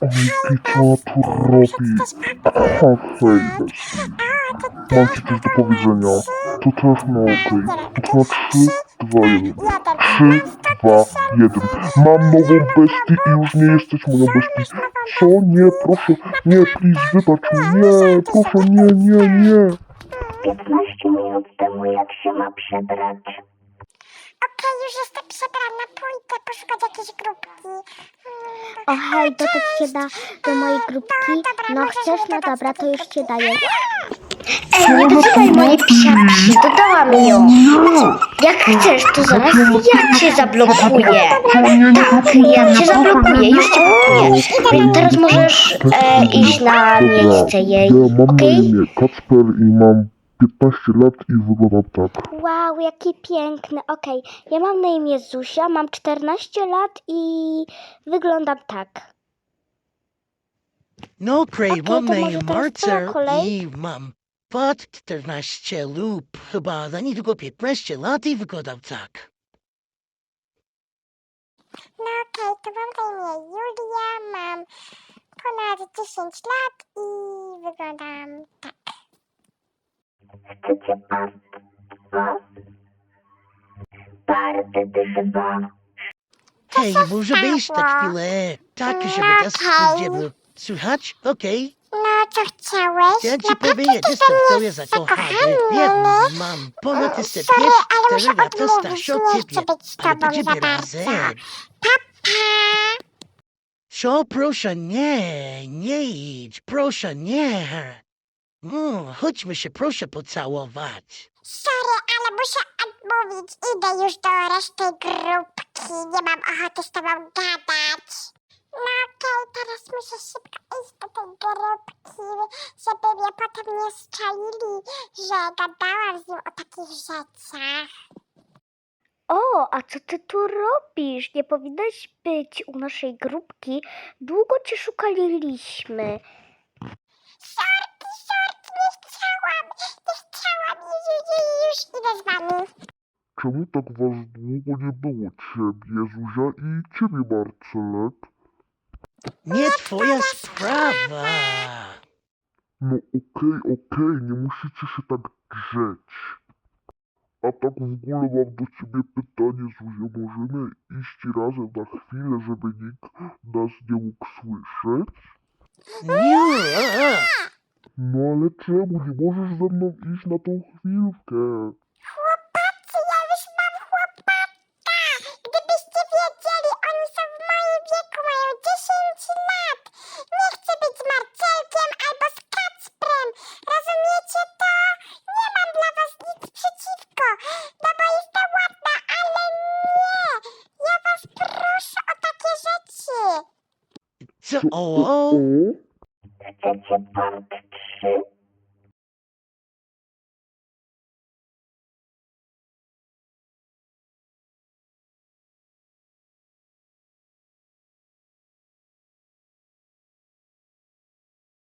Ojki, co tu robi? Aha, hej, Mam ci coś do powiedzenia. To też no okej. To na trzy, dwa, jeden. Trzy, dwa, jeden. Mam nową bestię i już nie jesteś moją bestią. Co? Nie, proszę, nie, please, wybacz mi. Nie, proszę, nie, nie, nie. 15 minut temu, jak się ma przebrać. Okej, już jestem przebrana, pójdę poszukać jakiejś grupki. Mm, O hej, dodać się da do mojej grupki. No chcesz? No dobra, to już cię daję. Ej, nie dotykaj mojej psiapsi, dodałam ją. Jak chcesz, to zaraz ja cię zablokuję. Tak, ja cię zablokuję, już cię blokuję. Teraz możesz e, iść na miejsce jej, mam na okej? imię Kacper i mam 15 lat i wyglądam tak. Wow, jaki piękny. Okej, ja mam na imię Zuzia, mam 14 lat i wyglądam tak. No, Cray, Okej, mam to na może imię teraz twoja Marcer kolej? i mam pod 14 lub chyba za niedługo 15 lat i wyglądam tak. No okej, to mam na imię Julia, mam ponad 10 lat i wyglądam tak. Chcecie part 2? Part 2. Hej, może wyjść na chwilę. Tak, żeby nie było słychać? Okej. No, co chciałeś? Chciałem ci Naprawdę powiedzieć, ty jestem ze mnie zakochany. zakochany? Wiem, mam ponad 4 sorry, ale lata odmówić, starszy od nie chcę ciebie. być z Ale tobą będziemy za bardzo. razem. Pa! Co, proszę nie, nie idź, proszę nie. Mm, chodźmy się proszę pocałować. Sorry, ale muszę odmówić. Idę już do reszty grupki. Nie mam ochoty z tobą gadać. No okej, teraz muszę szybko iść do tej grupki, żeby mnie potem nie szczaili, że gadałam z nim o takich rzeczach. O, a co ty tu robisz? Nie powinnaś być u naszej grupki. Długo cię szukaliśmy. Sorki, Czemu tak was długo nie było? Ciebie, Zuzia i ciebie, Marcelek? Nie twoja sprawa. No okej, okej, nie musicie się tak drzeć. A tak w ogóle mam do ciebie pytanie, Zuzia. Możemy iść razem na chwilę, żeby nikt nas nie mógł słyszeć? Nie. No ale czemu? Nie możesz ze mną iść na tą chwilkę? Co? O, O?